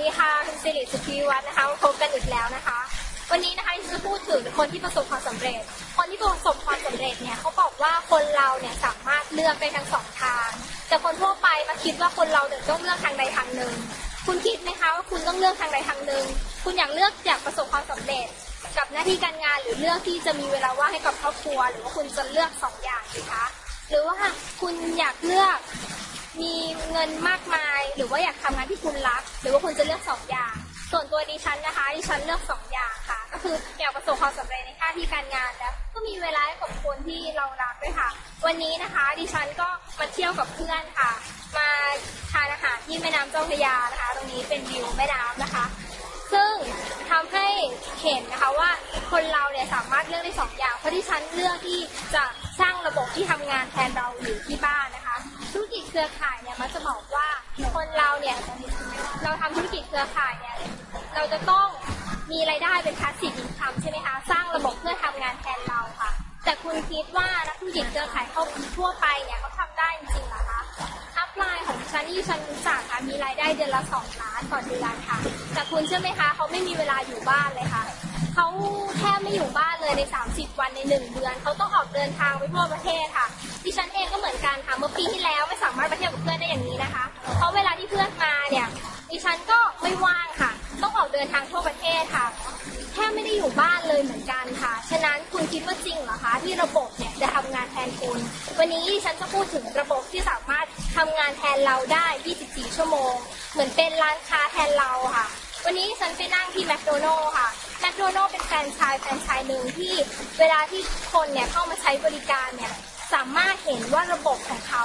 ดีค่ะคุณสิริสุธีวัฒน์นะคะมาพบกันอีกแล้วนะคะ วันนี้นะคะจะพูดถึงคนที่ประสบความสำเร็จ คนที่ประสบความสำเร็จเนี่ยเขาบอกว่าคนเราเนี่ยสามารถเลือกได้ทั้งสองทาง แต่คนทั่วไปมาคิดว่าคนเราเนี่ยต้องเลือกทางใดทางหนึ่ง คุณคิดไหมคะว่าคุณต้องเลือกทางใดทางหนึ่ง คุณอยากเลือกอยากประสบความสำเร็จ กับหน้าที่การงานหรือเลือกที่จะมีเวลาว่างให้กับครอบครัว หรือว่าคุณจะเลือกสองอย่างสิคะหรือว่าคุณอยากเลือก มีเงินมากมาย หรือว่าอยากทำงานที่คุณรัก หรือว่าคุณจะเลือกสองอย่าง ส่วนตัวดิฉันนะคะดิฉันเลือกสองอย่างค่ะ ก็คืออยากประสบความสำเร็จในหน้าที่การงานแล้ว ก็มีเวลาให้กับคนที่เรารักด้วยค่ะ วันนี้นะคะดิฉันก็มาเที่ยวกับเพื่อนค่ะ มาทานอาหารที่แม่น้ำเจ้าพระยานะคะ ตรงนี้เป็นวิวแม่น้ำนะคะ ซึ่งทำให้เห็นนะคะว่าคนเราเนี่ยสามารถเลือกได้สองอย่างเพราะที่ฉันเลือกที่จะสร้างระบบที่ทำงานแทนเราอยู่ที่บ้าน เครือข่ายเนี่ยมันจะบอกว่าคนเราเนี่ยเราทำธุรกิจเครือข่ายเนี่ยเราจะต้องมีรายได้เป็นพาสซีฟอินคัมใช่ไหมคะสร้างระบบเพื่อทำงานแทนเราค่ะ แต่คุณคิดว่านักธุรกิจเครือข่ายเขาทั่วไปเนี่ยเขาทำได้จริงหรอคะอัพไลน์ของดิฉันที่ดิฉันรู้จักค่ะมีรายได้เดือนละสองล้านต่อเดือนค่ะ แต่คุณเชื่อไหมคะเขาไม่มีเวลาอยู่บ้านเลยค่ะ เขาแทบไม่อยู่บ้านเลยใน 30 วันใน 1 เดือน เขาต้องออกเดินทางไปทั่วประเทศค่ะ ดิฉันเองก็เหมือนกันค่ะ เมื่อปีที่แล้วไม่สามารถไปเที่ยวกับเพื่อนได้อย่างนี้นะคะ เพราะเวลาที่เพื่อนมาเนี่ย ดิฉันก็ไม่ว่างค่ะ ต้องออกเดินทางทั่วประเทศค่ะ แทบไม่ได้อยู่บ้านเลยเหมือนกันค่ะ ฉะนั้นคุณคิดว่าจริงเหรอคะที่ระบบเนี่ยจะทำงานแทนคุณ วันนี้ดิฉันจะพูดถึงระบบที่สามารถทำงานแทนเราได้ 24 ชั่วโมง เหมือนเป็นร้านค้าแทนเราค่ะ วันนี้ฉันไปนั่งที่แมคโดนัลล์ค่ะ แมคโดนัลล์เป็นแฟรนไชส์แฟรนไชส์หนึ่งที่เวลาที่คนเนี่ยเข้ามาใช้บริการเนี่ยสามารถเห็นว่าระบบของเขา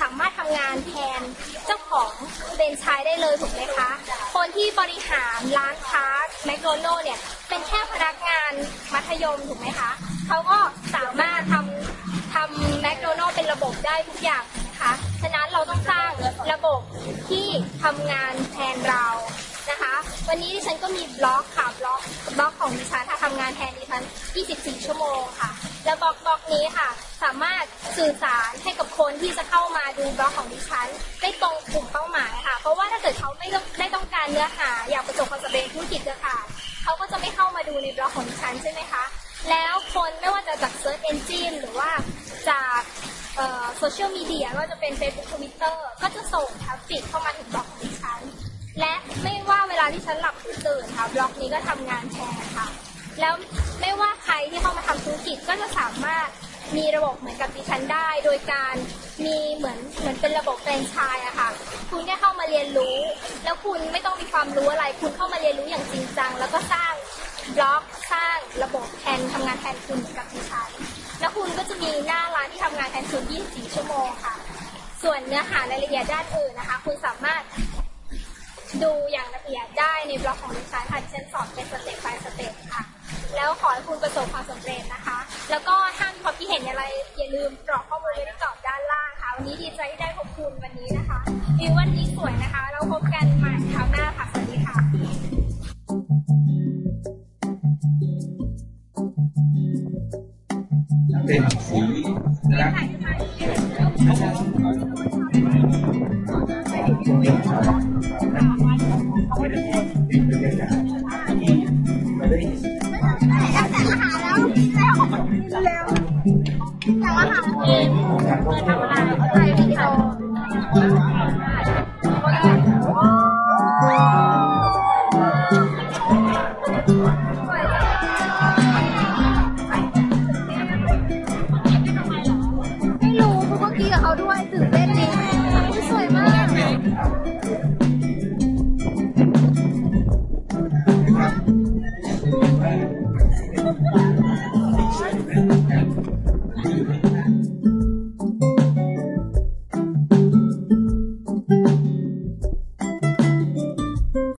สามารถทำงานแทนเจ้าของเป็นชายได้เลยถูกไหมคะ คนที่บริหารร้านค้าแมคโดนัลล์เนี่ยเป็นแค่พนักงานมัธยมถูกไหมคะเขาก็สามารถทำทำแมคโดนัลล์เป็นระบบได้ทุกอย่างนะคะ ฉะนั้นเราต้องสร้างระบบที่ทำงานแทนเรา วันนี้ดิฉันก็มีบล็อกค่ะบล็อกบล็อกของดิฉันค่ะทำงานแทนดิฉัน 24 ชั่วโมงค่ะ แล้วบล็อกบล็อกนี้ค่ะ สามารถสื่อสารให้กับคนที่จะเข้ามาดูบล็อกของดิฉัน ได้ตรงกลุ่มเป้าหมายค่ะ เพราะว่าถ้าเกิดเขาไม่ได้ต้องการเนื้อหาอยากประสบความสำเร็จธุรกิจเครือข่ายเขาก็จะไม่เข้ามาดูในบล็อกของดิฉันใช่ไหมคะ แล้วคนไม่ว่าจะจาก Search Engine หรือว่าจากโซเชียลมีเดียไม่ว่าจะเป็น Facebook Twitter ก็จะส่งทราฟฟิกเข้ามาถึงบล็อกของดิ และไม่ว่าเวลาที่ฉันหลับหรือตื่นค่ะบล็อกนี้ก็ทำงานแทนค่ะ แล้วไม่ว่าใครที่เข้ามาทำธุรกิจก็จะสามารถมีระบบเหมือนกับดิฉันได้ โดยการมีเหมือนเหมือนเป็นระบบแฟรนไชส์อะค่ะ คุณแค่เข้ามาเรียนรู้ แล้วคุณไม่ต้องมีความรู้อะไร คุณเข้ามาเรียนรู้อย่างจริงจัง แล้วก็สร้างบล็อกสร้างระบบแทนทำงานแทนคุณเหมือนกับดิฉันแล้วคุณก็จะมีหน้าร้านที่ทำงานแทนคุณ24 ชั่วโมงค่ะ ส่วนเนื้อหารายละเอียดด้านอื่นนะคะ คุณสามารถ ดูอย่างละเอียดได้ในบล็อกของดิฉันค่ะดิฉันสอนเป็นสเต็ป by สเต็ปค่ะ แล้วขอให้คุณประสบความสำเร็จนะคะ แล้วก็ถ้ามีความคิดเห็นอะไรอย่าลืมกรอกข้อมูลไว้ที่กรอบด้านล่างค่ะ วันนี้ดีใจที่ได้พบคุณวันนี้นะคะวิววันนี้สวยนะคะ เราพบกันใหม่คราวหน้าค่ะสวัสดีค่ะ เป็นสีนะครับ ไม่ได้ถ่ายวิดีโอ